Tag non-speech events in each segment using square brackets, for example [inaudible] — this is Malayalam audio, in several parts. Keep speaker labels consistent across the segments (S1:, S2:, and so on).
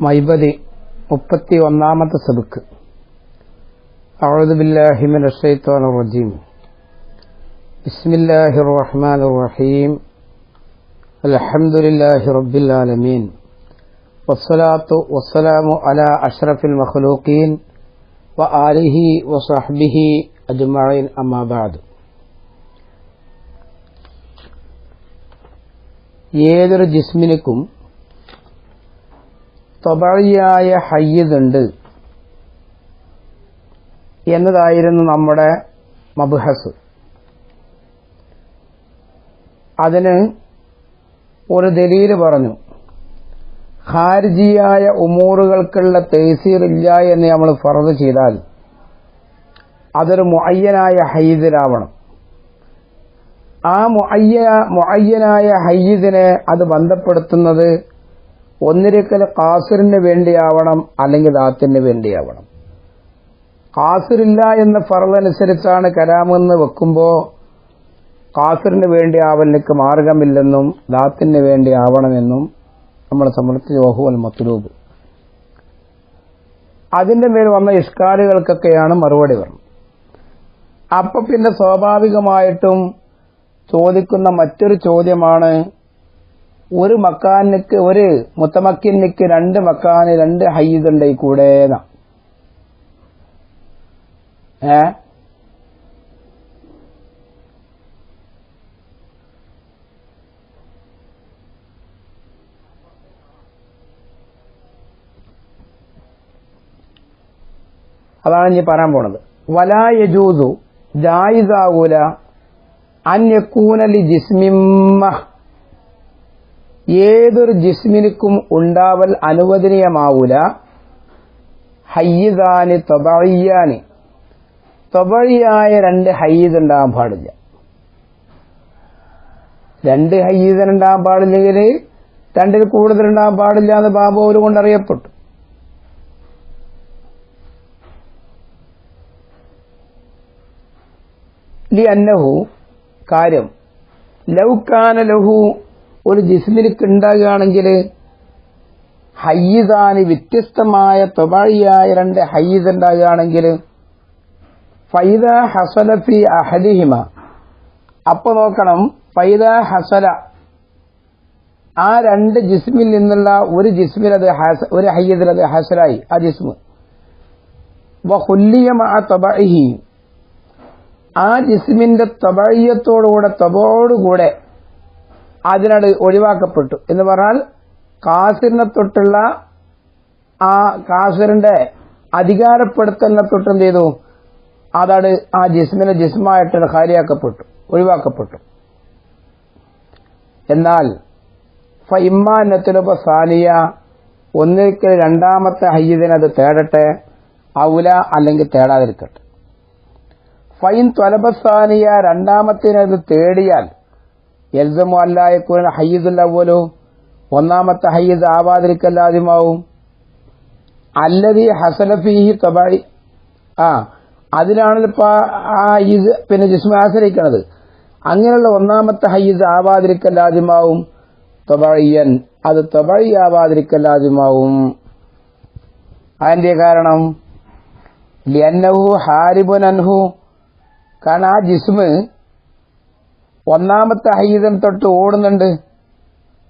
S1: മൈബദി മുപ്പത്തി ഒന്നാമത്തെ സബുക്ക് അഴുദുബില്ലാഹിമിൻ അഷൈത്തോൻ റജീം. ബിസ്മില്ലാഹി റഹ്മാൻ റഹീം. അലഹമുല്ലാഹി റബ്ബിലാലമീൻ വസ്സലാത്തു വസ്സലാമു അല അഷ്റഫിൽ മഖ്ലൂഖീൻ. വ ആലിഹി വസഹ്ബിഹി അജ്മഈൻ അമ്മാബാദ് ഏതൊരു ജിസ്മിനിക്കും തൊബഴിയായ ഹയ്യതുണ്ട് എന്നതായിരുന്നു നമ്മുടെ മബുഹസ്. അതിന് ഒരു ദലീൽ പറഞ്ഞു ഖാരിജിയായ ഉമൂറുകൾക്കുള്ള തേസീറില്ല എന്ന് നമ്മൾ ഫറത് ചെയ്താൽ അതൊരു മുഅയ്യനായ ഹയ്യതിലാവണം. ആ മുഅയ്യ മുഅയ്യനായ ഹയ്യതിനെ അത് ബന്ധപ്പെടുത്തുന്നത് ഒന്നിരിക്കൽ കാസിറിന് വേണ്ടിയാവണം അല്ലെങ്കിൽ ദാത്തിന് വേണ്ടിയാവണം. കാസിറില്ല എന്ന ഫറലനുസരിച്ചാണ് കലാമെന്ന് വെക്കുമ്പോൾ കാസിറിന് വേണ്ടി ആവലിക്ക് മാർഗമില്ലെന്നും ദാത്തിന് വേണ്ടി ആവണമെന്നും നമ്മൾ സമർത്ഥിച്ച ഓഹുവൽ മത്തുലൂബ് അതിന്റെ മേൽ വന്ന ഇഷ്കാലുകൾക്കൊക്കെയാണ് മറുപടി വരുന്നത് അപ്പൊ പിന്നെ സ്വാഭാവികമായിട്ടും ചോദിക്കുന്ന മറ്റൊരു ചോദ്യമാണ് ഒരു മക്കാനിക്ക് ഒരു മുത്തമക്കിനിക്ക് രണ്ട് മക്കാന് രണ്ട് ഹയ്യുണ്ട് ഈ കൂടെ ഏ? അതാണ് ഞാൻ പറയാൻ പോണത്. വലായജൂതു ജായിസാവൂല അന്യക്കൂനലി ജിസ്മിമ്മ ഏതൊരു ജിസ്മിനിക്കും ഉണ്ടാവൽ അനുവദനീയമാവൂല. ഹയ്യിദാന് തൊബഴിയാന് തൊബഴിയായ രണ്ട് ഹയ്യീദ് ഉണ്ടാകാൻ പാടില്ല. രണ്ട് ഹയ്യീദൻ ഉണ്ടാകാൻ പാടില്ലെങ്കിൽ രണ്ടിൽ കൂടുതൽ ഉണ്ടാകാൻ പാടില്ല എന്ന് ബാബുവിൽ കൊണ്ട് അറിയപ്പെട്ടു ലി അന്നഹു കാര്യം ലൗക്കാന ലഹു ഒരു ജിസ്മിനിക്ക് ഉണ്ടാകുകയാണെങ്കിൽ ഹയ്യിദാന് വ്യത്യസ്തമായ തൊബാഴിയായ രണ്ട് ഹയ്യിദ് ഉണ്ടാകുകയാണെങ്കിൽ ഫൈദ ഹസലഫി അഹലിഹിമ. അപ്പൊ നോക്കണം ഫൈദ ഹസല. ആ രണ്ട് ജിസ്മിൽ നിന്നുള്ള ഒരു ജിസ്മിൽ അത് ഒരു ഹയ്യദിൽ അത് ഹസലായി ആ ജിസ്മ്. ആ തൊബഹി ആ ജിസ്മിന്റെ തൊബയ്യത്തോടുകൂടെ തബോടുകൂടെ അതിനട് ഒഴിവാക്കപ്പെട്ടു. എന്ന് പറഞ്ഞാൽ കാസിറിനെ തൊട്ടുള്ള ആ കാസിറിന്റെ അധികാരപ്പെടുത്തലിനെ തൊട്ട് എന്ത് ചെയ്തു? അതാണ് ആ ജിസ്മിനെ ജിസ്മായിട്ട് ഹാരിയാക്കപ്പെട്ടു ഒഴിവാക്കപ്പെട്ടു. എന്നാൽ ഫൈമാനത്തിനൊപ്പം സാനിയ ഒന്നിക്കൽ രണ്ടാമത്തെ ഹയ്യദിനത് തേടട്ടെ ഔല അല്ലെങ്കിൽ തേടാതിരിക്കട്ടെ. ഫൈൻ ത്വലബസാനിയ രണ്ടാമത്തിനത് തേടിയാൽ എൽസമു അല്ലായക്കൂന ഹയ്യദുൽ അവലോ ഒന്നാമത്തെ ഹയ്യദ് ആവാതിരിക്കല്ലാദ്യമാവും അല്ലതി ഹസലഫിഹി കബായി ആ അതിനാണ് ഇപ്പോൾ ആ ഹയ്യദ് പിന്നെ ജിസ്മ ആശ്രയിക്കണത്. അങ്ങനെയുള്ള ഒന്നാമത്തെ ഹയ്യദ് ആവാതിരിക്കല്ലാദ്യമാവും തൊബഴിയൻ അത് തൊബഴി ആവാതിരിക്കല്ലാദ്യമാവും അതിന്റെ കാരണം ലിയന്നഹു ഹാരിബുൻ അൻഹു. കാരണം ആ ജിസ്മ് ഒന്നാമത്തെ ഹൈദൻ തൊട്ട് ഓടുന്നുണ്ട്.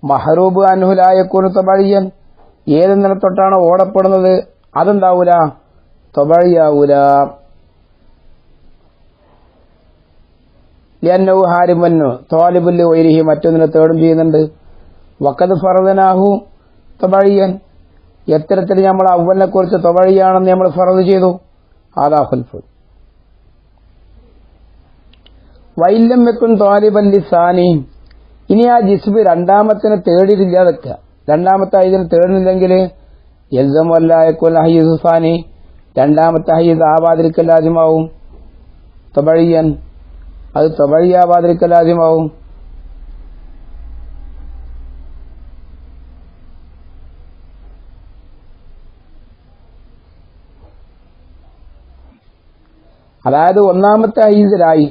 S1: മഹറൂബ് കുറുത്ത വഴിയൻ ഏത് തൊട്ടാണ് ഓടപ്പെടുന്നത്? അതെന്താവൂല തൊബഴിയാവൂല. ലിയന്നഹു ഹാരിമന്നു തോലിബുല്ലി ഒരിഹി മറ്റൊന്നിനെ തേടും ചെയ്യുന്നുണ്ട്. വക്കത് ഫറദനാഹു തൊബഴിയൻ. എത്തരത്തിൽ നമ്മൾ അവലിനെ കുറിച്ച് തൊബഴിയാണെന്ന് നമ്മൾ ഫറദ് ചെയ്തു. ആദാ ഹുൽഫുൽ വൈല്ലം വെക്കും താലിബല്ലി സാനി ഇനി ആ ജിസ്ബ് രണ്ടാമത്തിന് തേടിയില്ലാതൊക്കെ രണ്ടാമത്തെ ഹൈദിന് തേടുന്നില്ലെങ്കിൽ എൽസം വല്ലായക്കുൽ ഹയ്യസ് സാനി രണ്ടാമത്തെ ഹയ്യസ് ആവാതിരിക്കലാദ്യമാവും തൊബഴിയൻ. അത് തൊബഴിയാവാതിരിക്കലാദ്യമാവും അതായത് ഒന്നാമത്തെ ഹൈദിലായി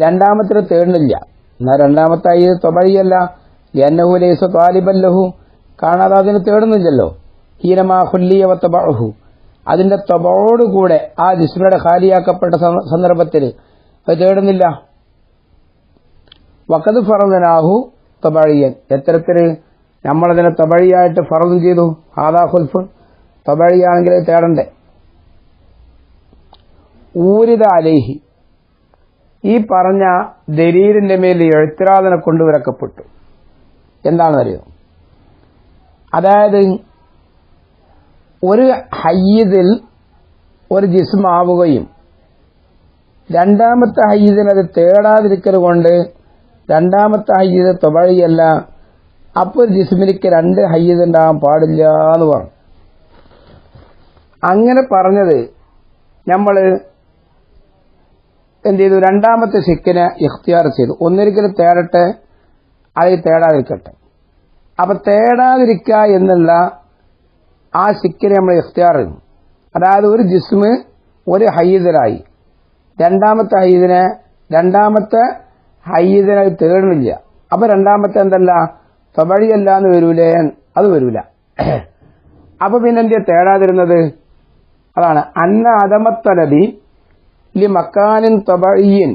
S1: രണ്ടാമത്തിന് തേടുന്നില്ല. എന്നാൽ രണ്ടാമത്തെ ഇത് തൊബഴിയല്ല. എന്നഹു ലൈസ താലിബല്ലഹു കാണാതെ അതിന് തേടുന്നില്ലല്ലോ. ഹീനമാ ഹുല്ലിയ തബഹു അതിന്റെ തൊബോടുകൂടെ ആ ജിസ്മയുടെ ഖാലിയാക്കപ്പെട്ട സന്ദർഭത്തിൽ അത് തേടുന്നില്ല. വക്കത് ഫറദനാഹു തൊബഴിയൻ. എത്തരത്തിൽ നമ്മളതിനെ തൊബഴിയായിട്ട് ഫറദും ചെയ്തു. ആദാ ഹുൽഫ് തൊബഴിയാണെങ്കിൽ തേടണ്ടേ. ഊരിത അലേഹി. ഈ പറഞ്ഞ ദരീരിന്റെ മേൽ എഴുത്തിരാധന കൊണ്ടുവരക്കപ്പെട്ടു. എന്താണെന്നറിയോ? അതായത് ഒരു ഹയ്യതിൽ ഒരു ജിസ്മാവുകയും രണ്ടാമത്തെ ഹയ്യതിൽ അത് തേടാതിരിക്കൽ കൊണ്ട് രണ്ടാമത്തെ ഹയ്യത് തൊവഴിയല്ല അപ്പോൾ ഒരു ജിസ്മിനിക്ക് രണ്ട് ഹയ്യത് ഉണ്ടാകാൻ പാടില്ല എന്ന് പറഞ്ഞു. അങ്ങനെ പറഞ്ഞത് നമ്മൾ എന്ത് ചെയ്തു രണ്ടാമത്തെ സിക്കിനെ ഇഖ്തിയാർ ചെയ്തു. ഒന്നിരിക്കലും തേടട്ടെ അത് തേടാതിരിക്കട്ടെ. അപ്പൊ തേടാതിരിക്കുക എന്നുള്ള ആ സിക്കിനെ നമ്മൾ ഇഖ്തിയാർ ചെയ്തു അതായത് ഒരു ജിസ്മ് ഒരു ഹയ്യതരായി രണ്ടാമത്തെ ഹയ്യതിനെ രണ്ടാമത്തെ ഹയ്യതിനെ തേടുന്നില്ല. അപ്പൊ രണ്ടാമത്തെ എന്തല്ല? തൊബഴിയല്ല എന്ന് വരൂലേ? അത് വരൂല. അപ്പൊ പിന്നെന്തിയാ തേടാതിരുന്നത്? അതാണ് അന്ന അദമത്തലബി ലി മക്കാനിൻ തബഴിയൻ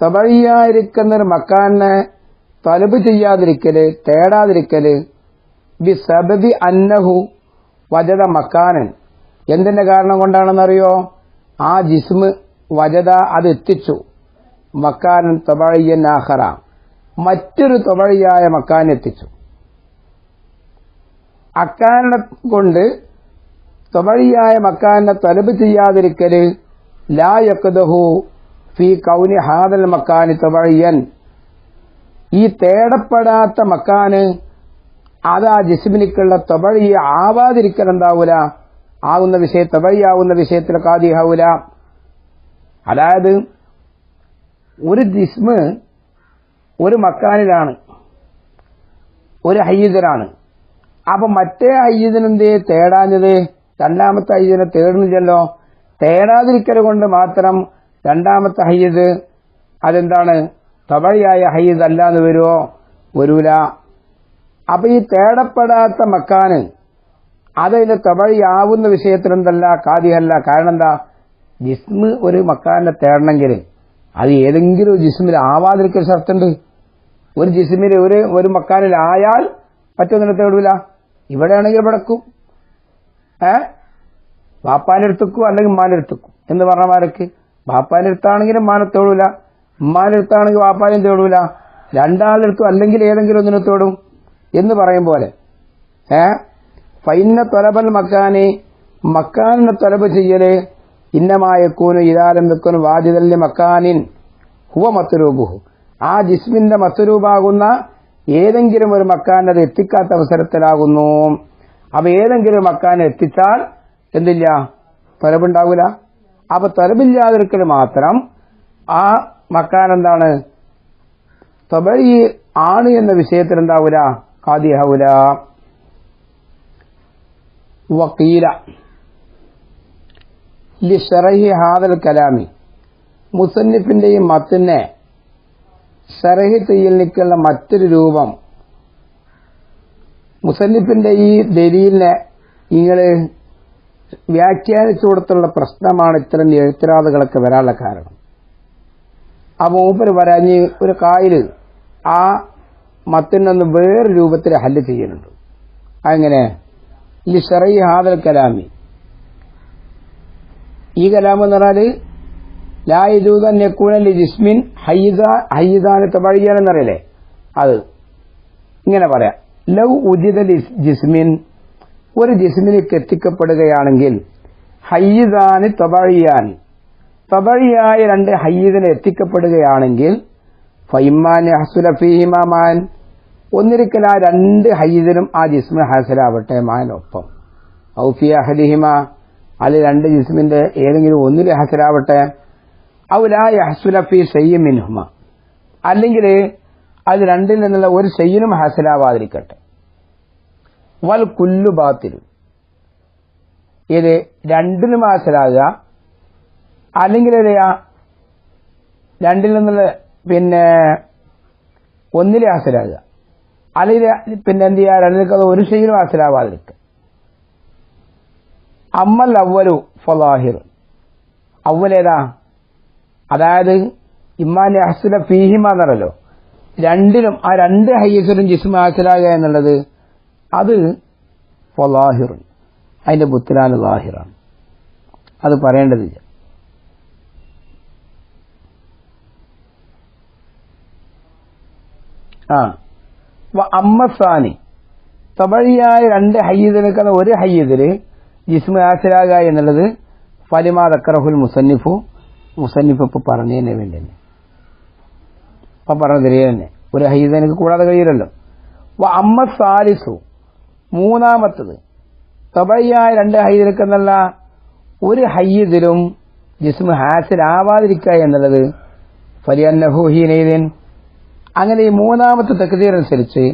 S1: തബഴിയായിരിക്കുന്ന ഒരു മക്കാനെ തലബ് ചെയ്യാതിരിക്കൽ തേടാതിരിക്കൽ ബി സബബി അന്നഹു വജത മക്കാനൻ. എന്തിന്റെ കാരണം കൊണ്ടാണെന്നറിയോ? ആ ജിസ്മ് വജത അത് എത്തിച്ചു. മക്കാനൻ തൊബഴിയൻ ആഹറ മറ്റൊരു തൊബഴിയായ മക്കാൻ എത്തിച്ചു. അക്കാനെ കൊണ്ട് തൊബഴിയായ മക്കാനെ തലബ് ചെയ്യാതിരിക്കൽ ലാ യക്ദഹു ഫി കൗനി ഹാദൽ മക്കാനി തവഴിയൻ ഈ തേടപ്പെടാത്ത മക്കാന് അത് ജിസ്മിനിക്കുള്ള തവഴിയെ ആവാതിരിക്കൽ എന്താവൂല? ആകുന്ന വിഷയ തവഴിയാവുന്ന വിഷയത്തിൽ കാതിയാവൂല അതായത് ഒരു ജിസ്മ് ഒരു മക്കാനിലാണ് ഒരു ഹയ്യീദനാണ്. അപ്പൊ മറ്റേ ഹയ്യീദിനെന്തേ തേടാഞ്ഞത്? രണ്ടാമത്തെ ഹയ്യീദിനെ തേടുന്നില്ലല്ലോ. തേടാതിരിക്കൽ കൊണ്ട് മാത്രം രണ്ടാമത്തെ ഹയ്യദ് അതെന്താണ്? തവഴിയായ ഹയ്യദ് അല്ലാന്ന് വരുമോ വരൂല. അപ്പൊ ഈ തേടപ്പെടാത്ത മക്കാന് അതിന് തവഴിയാവുന്ന വിഷയത്തിൽ എന്തല്ല കാതിയല്ല കാരണം എന്താ ജിസ്മ് ഒരു മക്കാനെ തേടണമെങ്കിൽ അത് ഏതെങ്കിലും ഒരു ജിസ്മിൽ ആവാതിരിക്കൽ ഷർത്തുണ്ട്. ഒരു ജിസ്മിൽ ഒരു ഒരു മക്കാനിലായാൽ മറ്റൊന്നിനെ തേടൂല. ഇവിടെയാണെങ്കിൽ പടക്കും ഏ? ബാപ്പാന്റെ അടുത്തേക്കും അല്ലെങ്കിൽ ഉമ്മാന്റെ അടുത്തേക്കും എന്ന് പറഞ്ഞമാരക്ക് ബാപ്പാന്റെ അടുത്താണെങ്കിലും ഉമ്മാനെ തേടൂല. ഉമ്മാന്റെ അടുത്താണെങ്കിൽ ബാപ്പാനും തേടൂല. രണ്ടാളെടുത്തും അല്ലെങ്കിൽ ഏതെങ്കിലും ഒന്നിനെ തേടും. എന്ന് പറയും പോലെ. ഏ? ഫൈന തൊലബൽ മക്കാനെ. മക്കാനിനെ തൊലബ് ചെയ്യൽ ഇന്നമായക്കൂന് ഇതാരം വെക്കുന്നു വാജിതല്യ മക്കാനിൻ. ഹുവ മത്തുരൂപുഹു ആ ജിസ്മിന്റെ മത്തുരൂപാകുന്ന ഏതെങ്കിലും ഒരു മക്കാനത് എത്തിക്കാത്ത അവസരത്തിലാകുന്നു. അപ്പൊ ഏതെങ്കിലും മക്കാനെ എത്തിച്ചാൽ എന്തില്ല? തലബുണ്ടാവില്ല അപ്പൊ തലബില്ലാതിരിക്കൽ മാത്രം ആ മക്കാൻ എന്താണ്? തൊബഴി ആണ് എന്ന വിഷയത്തിൽ എന്താവൂല കാതിയാവൂല വക്കീല ലിഷറഹി ഹാദൽ കലാമി. മുസന്നിഫിന്റെയും മത്തിനെ ഷറഹി ചെയ്യലിക്കുള്ള മറ്റൊരു രൂപം. മുസന്നിഫിന്റെ ഈ ദലീലിനെ നിങ്ങൾ വ്യാഖ്യാനിച്ചു കൊടുത്തുള്ള പ്രശ്നമാണ് ഇത്തരം എഴുത്തിരാതകളൊക്കെ വരാനുള്ള കാരണം. ആ മൂപ്പര് വരാഞ്ഞ് ഒരു കായൽ ആ മത്തിനൊന്ന് വേറെ രൂപത്തിൽ ഹല്ല് ചെയ്യുന്നുണ്ട്. അങ്ങനെ ലിഷറൈ ഹാദൽ കലാമി. ഈ കലാം എന്ന് പറഞ്ഞാൽ ലാ ഇജൂദൻ യക്കൂനലി ജിസ്മിൻ ഹയ്യിദ ഹയ്യിദാന് തബഴിയാനെന്നറിയില്ലേ അത് ഇങ്ങനെ പറയാം. ലവ് ഉജിത ജിസ്മിൻ ഒരു ജിസ്മിലേക്ക് എത്തിക്കപ്പെടുകയാണെങ്കിൽ ഹയ്യിദാന് തബഴിയാൻ തബഴിയായ രണ്ട് ഹയ്യിദിന് എത്തിക്കപ്പെടുകയാണെങ്കിൽ ഫൈമാൻ ഹസുലഫീമാൻ ഒന്നിരിക്കൽ ആ രണ്ട് ഹയ്യിദിനും ആ ജിസ്മ ഹാസലാവട്ടെ മാനൊപ്പം. ഔഫിയ ഹലിഹിമ അല്ലെ രണ്ട് ജിസ്മിന്റെ ഏതെങ്കിലും ഒന്നിൽ ഹസലാവട്ടെ. ഔലാ ഹസുലഫി ഷെയ്യും അല്ലെങ്കിൽ അത് രണ്ടിൽ നിന്നുള്ള ഒരു ഷെയ്യിനും ഹാസലാവാതിരിക്കട്ടെ. വൽ കുല്ലു ബാത്തിലും ഇത് രണ്ടിനും ഹാസലാകുക അല്ലെങ്കിൽ എവിടെയാ രണ്ടിൽ നിന്നുള്ള പിന്നെ ഒന്നിലെ ഹാസലാകുക അല്ലെങ്കിൽ പിന്നെ എന്ത് ചെയ്യുക രണ്ടിലേക്ക് ഒരു ഷെയ്യിനും ഹാസലാവാതിരിക്കുക അമ്മൽ അവലു ഫലാഹിർ അവലേതാ അതായത് ഇമ്മാൻ അഹ്സുല ഫീഹിമ എന്നറല്ലോ രണ്ടിലും ആ രണ്ട് ഹയ്യസിലും ജിസ്മ ഹാസിലാകുക എന്നുള്ളത് അത് ഫലാഹിർ അതിന്റെ ബുത്തിലാൻ ലാഹിറാണ്. അത് പറയേണ്ടതില്ല ആ. അമ്മസാനി തബഴിയായ രണ്ട് ഹയ്യീദ് നിൽക്കുന്ന ഒരു ഹയ്യീദിൽ ജിസ്മ ആസിലാക എന്നുള്ളത് ഫലിമാ തക്കറഹുൽ മുസന്നിഫു മുസന്നിഫ് ഇപ്പൊ പറഞ്ഞതിനെ വേണ്ടി തന്നെ. അപ്പൊ പറഞ്ഞ തന്നെ. ഒരു ഹയ്യീദ് എനിക്ക് കൂടാതെ കഴിയില്ലല്ലോ. അമ്മ സാലിസു മൂന്നാമത്തത്. തബയ്യായ രണ്ട് ഹയ്യീദ് നിൽക്കുന്നല്ല ഒരു ഹയ്യതിലും ജിസ്മ ഹാസിലാവാതിരിക്കുക എന്നുള്ളത് ഫലിയന്നഹൂഹീനീൻ അങ്ങനെ ഈ മൂന്നാമത്തെ തെക്കുതീർ അനുസരിച്ച്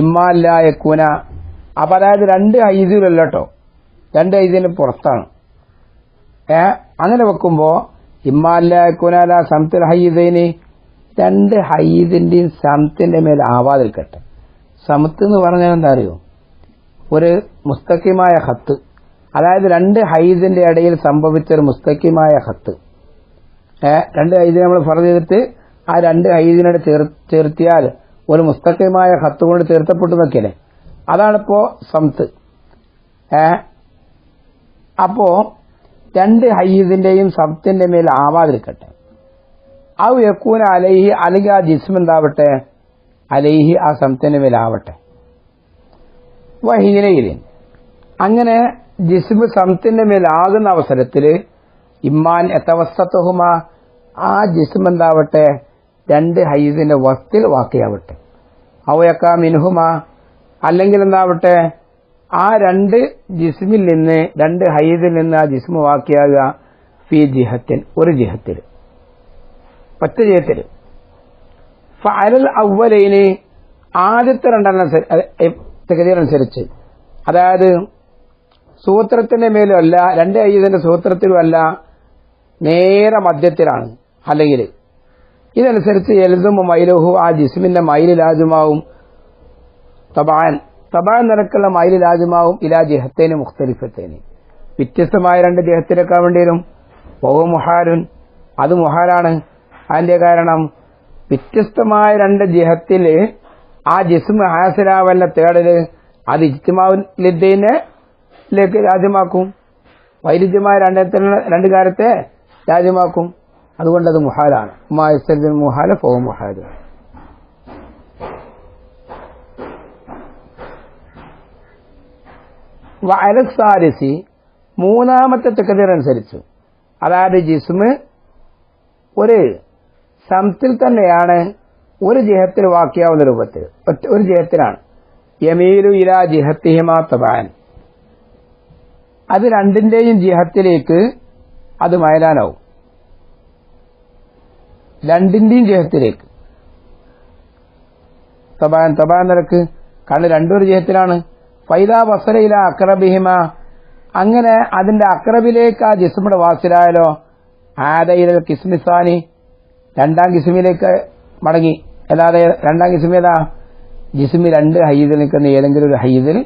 S1: ഇമ്മാല്ലായ കുന അപ്പൊ അതായത് രണ്ട് ഹൈദിലല്ല കേട്ടോ രണ്ട് ഹൈദിന് പുറത്താണ്. ഏ അങ്ങനെ വെക്കുമ്പോ ഇമ്മാല്ലായ കുനാല സംത്തിൽ ഹയ്യദൈന് രണ്ട് ഹയ്യദിന്റെയും സമത്തിന്റെ മേൽ ആവാതിരിക്കട്ടെ. സമത്ത് എന്ന് പറഞ്ഞാൽ എന്താ അറിയോ? ഒരു മുസ്തക്കിമായ ഹത്ത് അതായത് രണ്ട് ഹൈദിന്റെ ഇടയിൽ സംഭവിച്ച ഒരു മുസ്തക്കിമായ ഹത്ത് രണ്ട് ഹൈദിനെ നമ്മൾ ഫറ ചെയ്തിട്ട് ആ രണ്ട് ഹൈദിനോട് ചേർത്തിയാൽ ഒരു മുസ്തക്കിമായ ഹത്ത് കൊണ്ട് തീർത്തപ്പെട്ടു നോക്കിയല്ലേ അതാണിപ്പോ സംത്ത്. അപ്പോ രണ്ട് ഹൈദിന്റെയും സംത്തിന്റെ മേൽ ആവാതിരിക്കട്ടെ. ആ യക്കൂന അലൈഹി അല്ലെങ്കിൽ ആ ജിസ്ം എന്താവട്ടെ അലൈഹി ആ സംത്തിന്റെ മേലാവട്ടെ. വഹീനയിലിൻ അങ്ങനെ ജിസ്മ് സംത്തിന്റെ മേലാകുന്ന അവസരത്തിൽ ഇമ്മാൻ എത്തവസ്തത്വഹുമ ആ ജിസ്മ എന്താവട്ടെ രണ്ട് ഹൈദിന്റെ വസ്തിൽ വാക്കിയാവട്ടെ. അവയക്ക മിനുഹുമ അല്ലെങ്കിൽ എന്താവട്ടെ ആ രണ്ട് ജിസ്മിൽ നിന്ന് രണ്ട് ഹൈദിൽ നിന്ന് ആ ജിസ്മ വാക്കിയാകുക ഫി ജിഹത്തിൽ ഒരു ജിഹത്തിൽ. ഒറ്റ ജിഹത്തിൽ. ഫലൽ അവലയിന് ആദ്യത്തെ രണ്ടെണ്ണം അനുസരിച്ച് അതായത് സൂത്രത്തിന്റെ മേലും അല്ല രണ്ട് അയ്യതിന്റെ സൂത്രത്തിലും അല്ല നേരെ മധ്യത്തിലാണ് അല്ലെങ്കിൽ. ഇതനുസരിച്ച് എൽസും മൈലുഹു ആ ജിസ്മിന്റെ മൈൽ ലാജുമാവും. തബാൻ തബാൻ നിരക്കുള്ള മൈൽ ലാജുമാവും ഇലാ ജിഹത്തേന് മുഖ്തലിഫത്തേന്. വ്യത്യസ്തമായ രണ്ട് ജിഹത്തിലേക്കാൻ വേണ്ടി വരും. ഓ മുഹാരുൻ അത് മുഹാലാണ്. അതിന്റെ കാരണം വ്യത്യസ്തമായ രണ്ട് ജിഹത്തിൽ ആ ജിസ്മ ഹാസിലാവല്ല തേടൽ അത് ഇജ്തിമാവിനെ ലേക്ക് രാജ്യമാക്കും. വൈരുദ്ധ്യമായ രണ്ട് രണ്ട് കാര്യത്തെ രാജ്യമാക്കും. അതുകൊണ്ട് അത് മുഹാലാണ്. മായസ്തരിൻ മുഹാല ഫോ മുഹാല. വയലസാരിസി മൂന്നാമത്തെ തെക്കതീർ അനുസരിച്ചു. അതായത് ജിസ്മ് ഒരു സംത്തിൽ തന്നെയാണ് ഒരു ജിഹത്തിൽ വാക്കിയാവുന്ന രൂപത്തിൽ. ഒരു ജിഹത്തിലാണ്. യമീലു ഇല ജിഹത്തിഹിമാ തബാൻ. അത് രണ്ടിന്റെയും ജിഹത്തിലേക്ക് അത് മയലാനാവും രണ്ടിന്റെയും ജിഹത്തിലേക്ക്. തബാൻ തബാൻ നിരക്ക്. കാരണം രണ്ടൊരു ജിഹത്തിലാണ്. ഫൈദ ബസറയില അക്രബിഹിമ. അങ്ങനെ അതിന്റെ അക്രബിലേക്ക് ആ ജിസ്മിടെ വാസിലായാലോ ആദയിലെ കിസ്മിസാനി. രണ്ടാം കിസ്മിലേക്ക് മടങ്ങി. അല്ലാതെ രണ്ടാം കിസ്മി ഏതാ? ജിസ്മി രണ്ട് ഹയ്യതിൽ നിൽക്കുന്ന ഏതെങ്കിലും ഒരു ഹയ്യതിൽ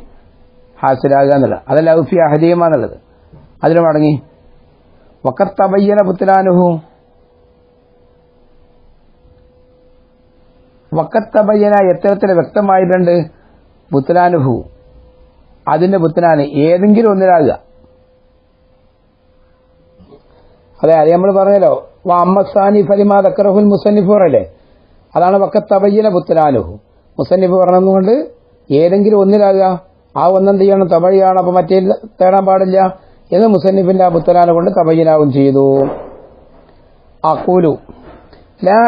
S1: ഹാസിലാകുക എന്നുള്ളത്. അതല്ല ഔഫി അഹദീമ എന്നുള്ളത് അതിൽ മടങ്ങി വക്കത്തബയ്യന പുത്തലാനുഹു വക്കത്തബയ്യന എത്തരത്തിൽ വ്യക്തമായിട്ടുണ്ട്. പുത്തലാനുഹു അതിന്റെ പുത്തനാണ് ഏതെങ്കിലും ഒന്നിലാകുക. അതെ അത് നമ്മൾ പറഞ്ഞല്ലോ. അമ്മസാനി ഫലിമാ ദക്കറഹുൽ മുസന്നിഫോർ അല്ലേ അതാണ് വക്കത്തബയ്യന പുത്തലാനുഹു മുസന്നിഫ് പറഞ്ഞതുകൊണ്ട് ഏതെങ്കിലും ഒന്നിലാകുക. ആ ഒന്നെന്ത് ചെയ്യണം? തബഴിയാണ് അപ്പൊ മറ്റേ തേടാൻ പാടില്ല എന്ന് മുസന്നിഫിന്റെ ആ പുത്തലാന കൊണ്ട് തബയ്യനാവും ചെയ്തു. അക്കൂലു ലാ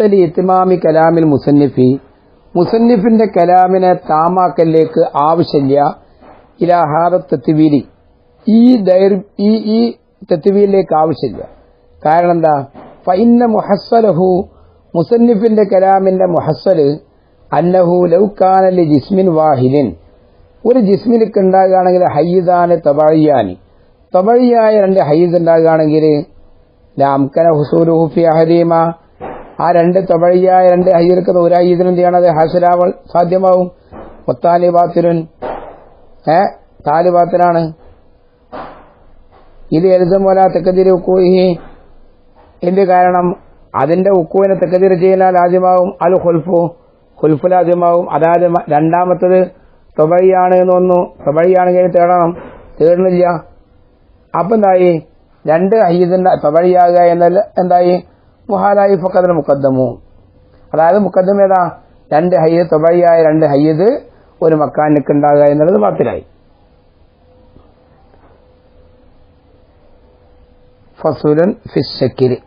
S1: ഇത്തിമാമി കലാമിൽ മുസന്നിഫി. മുസന്നിഫിന്റെ കലാമിനെ താമാക്കലിലേക്ക് ആവശ്യമില്ല. ഇലാഹാദ തെത്തിവീലി ഈ ദൈർ ഈ ഈ തെത്തിവീലിലേക്ക് ആവശ്യമില്ല. കാരണം എന്താ? ഫൈന്ന മുഹസ്സലഹു മുസന്നിഫിന്റെ കലാമിന്റെ മുഹസ്സൽ അന്നഹു ലൗക്കാനലി ജിസ്മിൻ വാഹിദിൻ. ഒരു ജിസ്മിലേക്ക് ഉണ്ടാകുകയാണെങ്കിൽ ഹയ്യിദാന് തബഴിയാനി. തബഴിയായ രണ്ട് ഹയ്യിദ് ഉണ്ടാകുകയാണെങ്കിൽ ലാംകന ഹുസൂരു ഫി അഹദീമ. ആ രണ്ട് തബഴിയായ രണ്ട് ഹയ്യിദ് ഒരു ഹയ്യിദിനും ചെയ്യണത് ഹാസിലാവൾ സാധ്യമാവും. ഒത്താലി ബാത്തിലുൻ ഏ താലിബാത്തിനാണ്. ഇത് എഴുതും പോലെ തെക്കതിരി കൂഹി എന്ത് കാരണം? അതിന്റെ ഉക്കുവിനെ തെക്കതിരി ചെയ്യലാൽ ആദ്യമാവും അൽ ഹുൽഫു ഹുൽഫുൽ ആദ്യമാവും അതായത് രണ്ടാമത്തത് തൊബഴിയാണ് എന്ന് വന്നു തൊബഴിയാണെങ്കിൽ തേടണം. തേടുന്നില്ല. അപ്പൊ എന്തായി? രണ്ട് അയ്യതിന്റെ തൊബഴിയാകുക എന്നല്ല എന്തായി? മുഹാലായി ഫക്കതിന് മുക്കദ്ദമു അതായത് മുക്കദ്ദം ഏതാ? രണ്ട് ഹയ്യ തൊബഴിയായ രണ്ട് ഹയ്യത് ഒരു മക്കാനിക്ക് ഉണ്ടാകുക എന്നുള്ളത് ബാത്തിലായി. ഫസുലൻ ഫിഷക്കിരി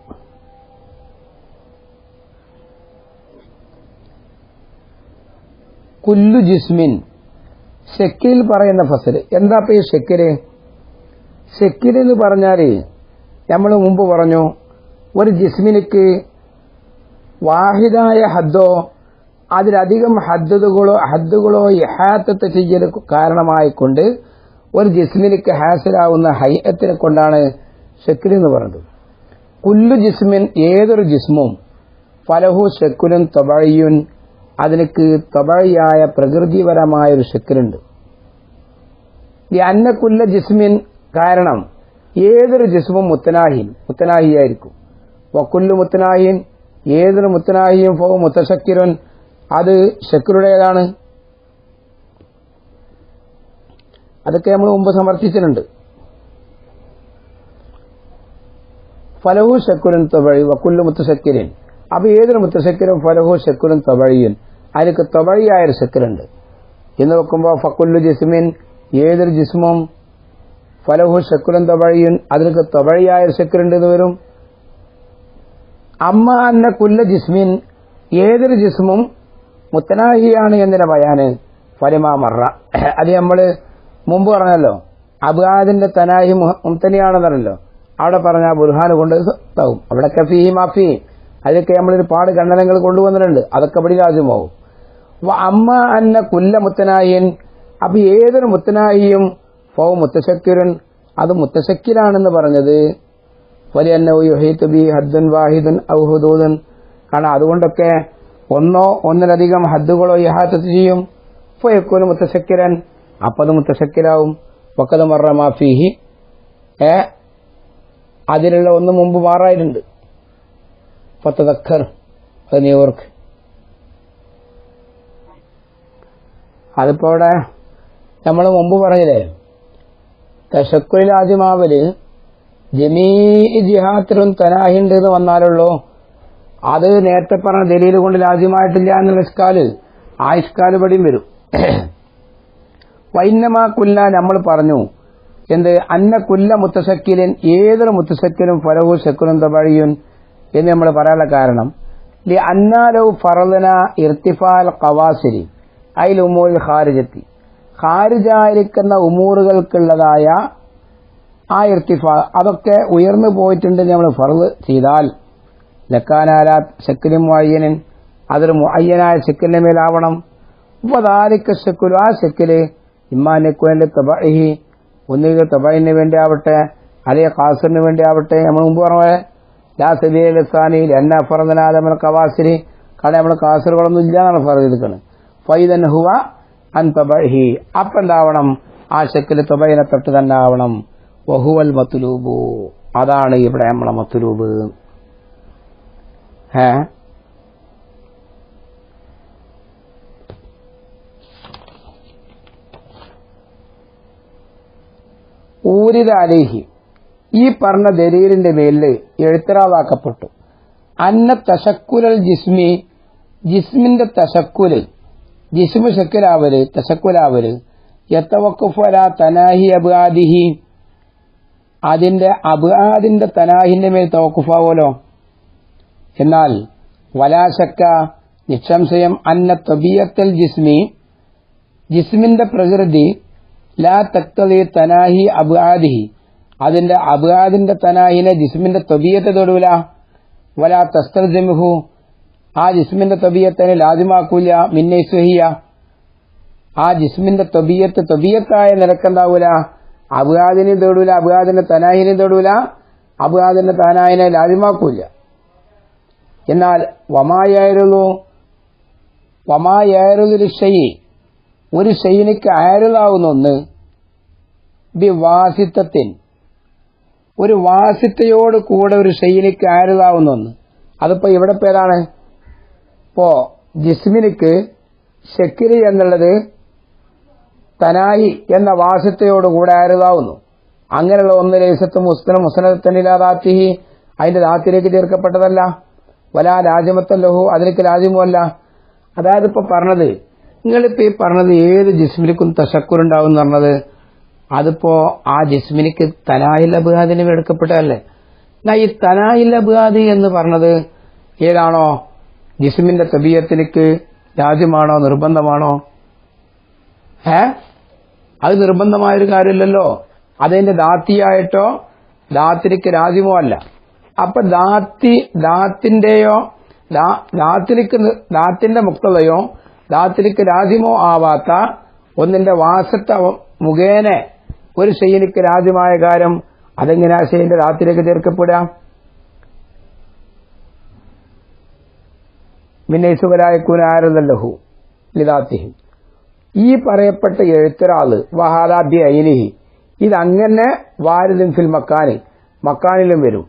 S1: കുല്ലു ജിസ്മിൻ. ഷെക്കിൽ പറയുന്ന ഫസൽ. എന്താ ഈ ഷെക്കിൽ? ഷെക്കിൽ എന്ന് പറഞ്ഞാൽ നമ്മൾ മുമ്പ് പറഞ്ഞു ഒരു ജിസ്മിനിക്ക് വാഹിദായ ഹദ്ദോ അതിലധികം ഹദ്ദുകളോ ഹദ്ദുകളോ ഇഹാത്തത്ത് ചെയ്യൽ കാരണമായിക്കൊണ്ട് ഒരു ജിസ്മിനിക്ക് ഹാസിലാവുന്ന ഹൈഅത്തിനെ കൊണ്ടാണ് ഷെക്കിൽ എന്ന് പറഞ്ഞത്. കുല്ലു ജിസ്മിൻ ഏതൊരു ജിസ്മും ഫലഹു ഷെക്കുലും തൊബഴിയുൻ അതിനക്ക് തൊബഴിയായ പ്രകൃതിപരമായ ഒരു ശക്തിരുണ്ട് ഈ അന്നക്കുല്ല ജിസ്മിൻ കാരണം ഏതൊരു ജിസ്മും മുത്തനാഹിൻ മുത്തനാഹിയായിരിക്കും. വക്കുല്ലു മുത്തനാഹിൻ ഏതൊരു മുത്തനാഹിയും ഫോ മുത്തശക്കിരൻ അത് ഷക്കിറുടേതാണ് അതൊക്കെ നമ്മൾ മുമ്പ് സമർത്ഥിച്ചിട്ടുണ്ട്. ഫലഹു ഷക്കുരൻ തൊഴി വക്കുല്ലു മുത്തശക്കിരൻ. അപ്പൊ ഏതൊരു മുത്തശക്കിരും ഫലഹു ഷക്കുരൻ തൊബഴിയൻ അതിനൊക്കെ തൊബഴിയായ ഒരു എന്ന് വെക്കുമ്പോൾ ഫക്കുല്ലു ജിസ്മിൻ ഏതൊരു ജിസ്മും ഫലഹു ശക്കുലൻ തൊബഴിയൻ അതിലേക്ക് തൊബഴിയായ ഒരു എന്ന് വരും. അമ്മ അന്ന കുല്ല ജിസ്മിൻ ഏതൊരു ജിസ്മും മുത്തനാഹിയാണ് എന്നതിന്റെ പറയാന് ഫലിമാ മറ. അത് നമ്മൾ മുമ്പ് പറഞ്ഞല്ലോ അബാദിന്റെ തനാഹി മുത്തനിയാണെന്ന് പറഞ്ഞല്ലോ അവിടെ പറഞ്ഞ ബുർഹാൻ കൊണ്ട് അവിടെ കഫീ മാഫി അതൊക്കെ നമ്മളൊരു പാട് ഖണ്ഡനങ്ങൾ കൊണ്ടുവന്നിട്ടുണ്ട്. അതൊക്കെ ഇവിടെ രാജ്യമാവും. അമ്മ അന്ന കുല്ല മുത്തനായൻ. അപ്പൊ ഏതൊരു മുത്തനായിയും ഫൗ മുത്തശക്കിരൻ. അത് മുത്തശക്കിലാണെന്ന് പറഞ്ഞത്. വലിയ ബി ഹദ്ദുൻ വാഹിദുൻ ഔ ഹുദൂദുൻ. കാരണം അതുകൊണ്ടൊക്കെ ഒന്നോ ഒന്നിലധികം ഹദ്ദുകളോ യഹാത്തത്ത് ചെയ്യും. ഫയക്കൂന് മുത്തശക്കിരൻ. അപ്പത് മുത്തശക്കിലാവും. വക്കത് മറ മാഫിഹി ഏ? അതിലുള്ള ഒന്ന് മുമ്പ് മാറായിട്ടുണ്ട്. പത്ത് തക്കർ അത് ന്യൂയോർക്ക്. അതിപ്പോ അവിടെ നമ്മൾ മുമ്പ് പറഞ്ഞില്ലേ? തശക്കുലിൽ ആദ്യമാവൽ ജമീ ജിഹാത്തിലും തനാഹിണ്ട് എന്ന് വന്നാലുള്ളൂ. അത് നേരത്തെ പറഞ്ഞ ദലീൽ കൊണ്ട് ലാജ്യമായിട്ടില്ല എന്നുള്ള ഇസ്കാൽ ആ ഇസ്കാൽ പടിയും വരും. [clears throat] വൈന്നമാ കുല്ല നമ്മൾ പറഞ്ഞു എന്ത്? അന്ന കുല്ല മുത്തശക്കിലൻ ഏതൊരു മുത്തശക്കിലും ഫലവും ശക്കുലും തബഴിയും എന്ന് നമ്മൾ പറയാനുള്ള കാരണം അന്നാലോ ഫറദന ഇർത്തിഫാൽ കവാസിരി അതിൽ ഉമൂൽ ഖാരിജത്തി. ഖാരിജായിരിക്കുന്ന ഉമൂറുകൾക്കുള്ളതായ ആ ഇർത്തിഫ അതൊക്കെ ഉയർന്നു പോയിട്ടുണ്ട് നമ്മൾ ഫർവ് ചെയ്താൽ ലക്കാനാല ശക്കിലും മുഅയ്യനൻ അതൊരു മുഅയ്യനായ ശക്കിലിന്റെ മേലാവണം. ഉപതാരിക്ക ശക്കുലു ആ ശക്കിൽ ഇമ്മാനെക്കുവന്റെ തബഹി ഒന്നുകിൽ തബഹിന് വേണ്ടി ആവട്ടെ അല്ലെങ്കിൽ ഖാസറിന് വേണ്ടി ആവട്ടെ നമ്മൾ മുമ്പ് പറഞ്ഞ ലാ സബീൽ എന്നാ എന്ന ഫറദനാദമൽ കവാസിരി കാരണം നമ്മൾ കാസറുകളൊന്നും ഇല്ല എന്നാണ് പറഞ്ഞിരിക്കുന്നത് ഫൈദൻ ഹുവ അൻ ആ ശക്കിൽ തുബൈനെ തൊട്ട് തന്നെ ആവണം. വഹുവൽ മത്തുലൂബു അതാണ് ഇവിടെ നമ്മളെ മത്തുലൂബ് ഏ ഊരിത അലേഹി. ഈ പറഞ്ഞ ദലീലിന്റെ മേലിൽ എഴുത്തറാവാക്കപ്പെട്ടു അന്ന തശക്കുലൽ ജിസ്മി ജിസ്മിന്റെ തശക്കുൽ ജിസ്മു ശക്കുലാവൽ തശക്കുലാവൽ യത്തവക്കുഫല തനാഹി അബാദിഹി അതിന്റെ അബാദിന്റെ തനാഹിന്റെ മേൽ തവക്കുഫാവോലോ? എന്നാൽ വലാശക്ക നിസ്സംശയം അന്ന തബിയത്തൽ ജിസ്മി ജിസ്മിന്റെ പ്രകൃതി ലാ തക്തലി തനാഹി അബാദിഹി അതിന്റെ അബാദിന്റെ തനാഹിനെ ജിസ്മിന്റെ തൊബിയത്തെ തൊടൂല വലാ തസ്തൽജമിഹു ആ ജിസ്മിന്റെ തൊബിയത്തിനെ ലാദിമാക്കൂല മിന്നെ സുഹിയ. ആ ജിസ്മിന്റെ തൊബിയത്ത് തൊബിയത്തായ നിരക്കുണ്ടാവൂല അബുഹാദിനെ തൊടൂല അബുഹാദിന്റെ തനാഹിനെ തൊടൂല അബുഹാദിന്റെ തനാഹിനെ ലാദിമാക്കൂല എന്നാൽ വമായായിരുന്നു വമായായിരുന്നൊരു ഷെയ്യെ. ഒരു ഷെയ്യിനിക്ക് അയരുതാവുന്ന ഒന്ന്? ബി വാസിത്തത്തിൻ. ഒരു വാസിത്തയോട് കൂടെ ഒരു ഷെയ്യിനിക്ക് അയരുതാവുന്ന ഒന്ന്? അതിപ്പോ ഇവിടെ ഇപ്പൊ ഇപ്പോ ജിസ്മിനിക്ക് ശക്കിരി എന്നുള്ളത് തനാഹി എന്ന വാസിത്തയോട് കൂടെ അരുതാവുന്നു അങ്ങനെയുള്ള ഒന്ന് ലൈസത്ത് മുസ്തന മുസ്നദത്തനിലാദാത്തിഹി അതിന്റെ ദാത്തിലേക്ക് തീർക്കപ്പെട്ടതല്ല വലാ രാജമത്തല്ലോഹു അതിലേക്ക് രാജ്യമല്ല. അതായത് ഇപ്പൊ പറഞ്ഞത് നിങ്ങളിപ്പോ ഈ പറഞ്ഞത് ഏത് ജിസ്മിനിക്കും തശക്കുരുണ്ടാവും എന്ന് പറഞ്ഞത് അതിപ്പോ ആ ജിസ്മിനിക്ക് തനാഹിൽ അബുഹാദിന് എടുക്കപ്പെട്ടതല്ലേ? എന്നാ ഈ തനാഹിൽ അബുഹാദി എന്ന് പറഞ്ഞത് ഏതാണോ ജിസ്മിന്റെ തബീയത്തിലേക്ക് രാജ്യമാണോ നിർബന്ധമാണോ? ഏ? അത് നിർബന്ധമായൊരു കാര്യമില്ലല്ലോ. അതിന്റെ ദാത്തിയായിട്ടോ ദാത്തിലേക്ക് രാജ്യമോ അല്ല. അപ്പൊ ദാത്തി ദാത്തിന്റെയോ ദാത്തിലേക്ക് ദാത്തിന്റെ മുക്തതയോ ദാത്തിലേക്ക് രാജ്യമോ ആവാത്ത ഒന്നിന്റെ വാസത്തെ മുഖേന ഒരു ശൈലിക്ക് രാജ്യമായ കാര്യം അതെങ്ങനെ ആ ശൈലിന്റെ ദാത്തിലേക്ക് ചേർക്കപ്പെടാം മിന്നൈസുകരായക്കൂന ആരതല്ലഹു ലിദാത്തിഹി. ഈ പറയപ്പെട്ട എഴുത്തൊരാൾ വഹാദാബി അയിനിഹി ഇതങ്ങനെ വാരിതും ഫിൽ മക്കാനി മക്കാനിലും വരും.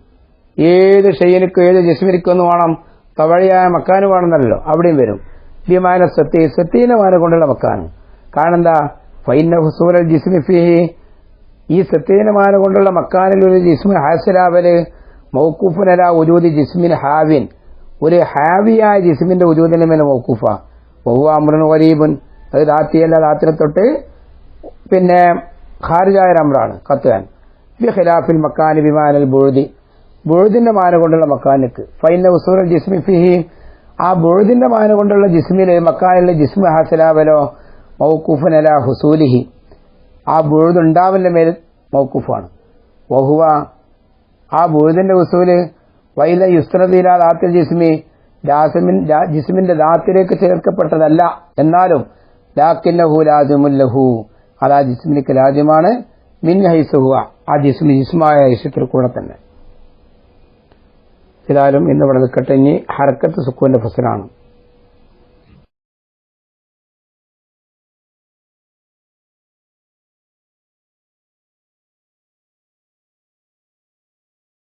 S1: ഏത് ഷെയ്യനിക്കും ഏത് ജിസ്മിനിക്കൊന്നും വേണം തവഴിയായ മക്കാന് വേണമെന്നല്ലോ അവിടെയും വരും. ബിമാന സത്തി സത്തീന മാന കൊണ്ടുള്ള മക്കാന്. കാരണം എന്താ ഫൈന ഹുസൂരൽ ജിസ്മി ഫിഹി. ഈ സത്യനമാന കൊണ്ടുള്ള മക്കാനിൽ ഒരു ജിസ്മിൻ ഹാസിലാവൽ മൗക്കൂഫനല ഉജൂദി ജിസ്മിൻ ഹാവിൻ. ഒരു ഹാവിയായ ജിസ്മിന്റെ ഉജൂദിന്റെ മേലെ മൗക്കൂഫ ബഹു അമ്രൻ വരീബുൻ അത് ദാത്തിയല്ല ദാത്തിനെ തൊട്ട് പിന്നെ ഖാരിജായ അമ്രാണ് കത്തുകാൻ ബി ഖിലാഫിൽ മക്കാനി ബിമാനൽ ബുഴുതി ബുഴുതിന്റെ മാന കൊണ്ടുള്ള മക്കാനിക്ക്. ഫൈന ഉസൂറൽ ജിസ്മി ഫിഹി. ആ ബുഴുതിന്റെ മാന കൊണ്ടുള്ള ജിസ്മിൽ മക്കാനിലെ ജിസ്മി ഹാസിലാവലോ അല ഹുസൂലിഹി. ആ ബുഴുതുണ്ടാവലിന്റെ മേൽ മൗക്കൂഫാണ് വഹുവ ആ ബുഴുതിന്റെ ഉസൂൽ വൈല യുസ്ത്രതീല ദാത്തിൽ ജിസ്മി ജാസിമിൻ ജിസ്മിന്റെ ദാത്തിലേക്ക് ചേർക്കപ്പെട്ടതല്ല. എന്നാലും ലാക്കിന്നഹു ലാജിമുല്ലഹു അത് ആ ജിസ്മിനിക്ക് രാജ്യമാണ് മിൻ ഹൈസുഹുവ. ആ ജിസ്മി ജിസ്മായ ഐശ്വത്തിൽ കൂടെ തന്നെ. ഏതായാലും ഇന്ന് ഇവിടെ നിൽക്കട്ടെ. ഇനി ഹർക്കത്ത് സുക്കുവിന്റെ ഫസലാണ്.